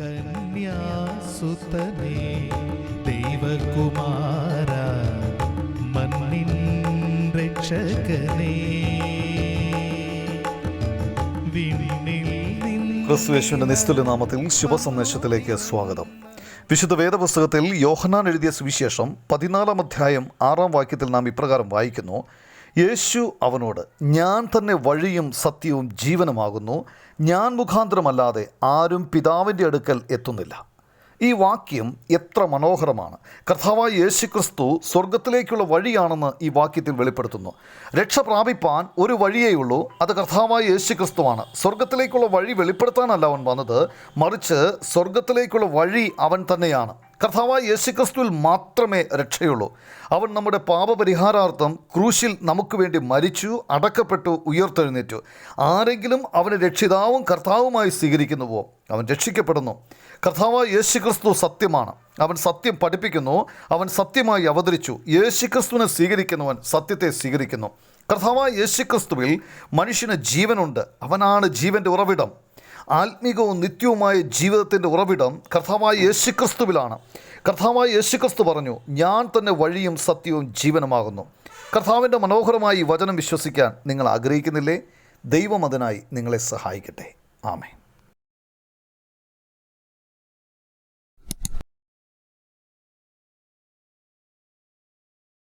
കന്യാസുതനേ ദൈവകുമാര മണ്ണിൻ രക്ഷകനേ. ക്രിസ്തുവേശുവിന്റെ നിസ്തുല നാമത്തിൽ ശുഭസന്ദേശത്തിലേക്ക് സ്വാഗതം. വിശുദ്ധ വേദപുസ്തകത്തിൽ യോഹനാൻ എഴുതിയ സുവിശേഷം പതിനാലാം അധ്യായം ആറാം വാക്യത്തിൽ നാം ഇപ്രകാരം വായിക്കുന്നു. യേശു അവനോട് ഞാൻ തന്നെ വഴിയും സത്യവും ജീവനുമാകുന്നു. ഞാൻ മുഖാന്തരമല്ലാതെ ആരും പിതാവിന്റെ അടുക്കൽ എത്തുന്നില്ല. ഈ വാക്യം എത്ര മനോഹരമാണ്. കർത്താവായ യേശു ക്രിസ്തു സ്വർഗത്തിലേക്കുള്ള വഴിയാണെന്ന് ഈ വാക്യത്തിൽ വെളിപ്പെടുത്തുന്നു. രക്ഷ പ്രാപിപ്പാൻ ഒരു വഴിയേ ഉള്ളൂ അത് കർത്താവായ യേശു ക്രിസ്തുവാണ് സ്വർഗത്തിലേക്കുള്ള വഴി വെളിപ്പെടുത്താനല്ല അവൻ വന്നത് മറിച്ച് സ്വർഗത്തിലേക്കുള്ള വഴി അവൻ തന്നെയാണ്. കർത്താവായ യേശുക്രിസ്തുവിൽ മാത്രമേ രക്ഷയുള്ളൂ. അവൻ നമ്മുടെ പാപപരിഹാരാർത്ഥം ക്രൂശിൽ നമുക്ക് വേണ്ടി മരിച്ചു അടക്കപ്പെട്ടു ഉയർത്തെഴുന്നേറ്റു. ആരെങ്കിലും അവനെ രക്ഷിതാവും കർത്താവുമായി സ്വീകരിക്കുന്നുവോ അവൻ രക്ഷിക്കപ്പെടുന്നു. കർത്താവായ യേശുക്രിസ്തു സത്യമാണ്. അവൻ സത്യം പഠിപ്പിക്കുന്നു അവൻ സത്യമായി അവതരിച്ചു. യേശുക്രിസ്തുവിനെ സ്വീകരിക്കുന്നവൻ സത്യത്തെ സ്വീകരിക്കുന്നു. കർത്താവായ യേശുക്രിസ്തുവിൽ മനുഷ്യന് ജീവനുണ്ട്. അവനാണ് ജീവന്റെ ഉറവിടം. ആത്മീകവും നിത്യവുമായ ജീവിതത്തിന്റെ ഉറവിടം കർത്താവായ യേശുക്രിസ്തുവിലാണ്. കർത്താവായ യേശുക്രിസ്തു പറഞ്ഞു ഞാൻ തന്നെ വഴിയും സത്യവും ജീവനുമാകുന്നു. കർത്താവിന്റെ മനോഹരമായി വചനം വിശ്വസിക്കാൻ നിങ്ങൾ ആഗ്രഹിക്കുന്നില്ലേ? ദൈവം അതിനായി നിങ്ങളെ സഹായിക്കട്ടെ. ആമേ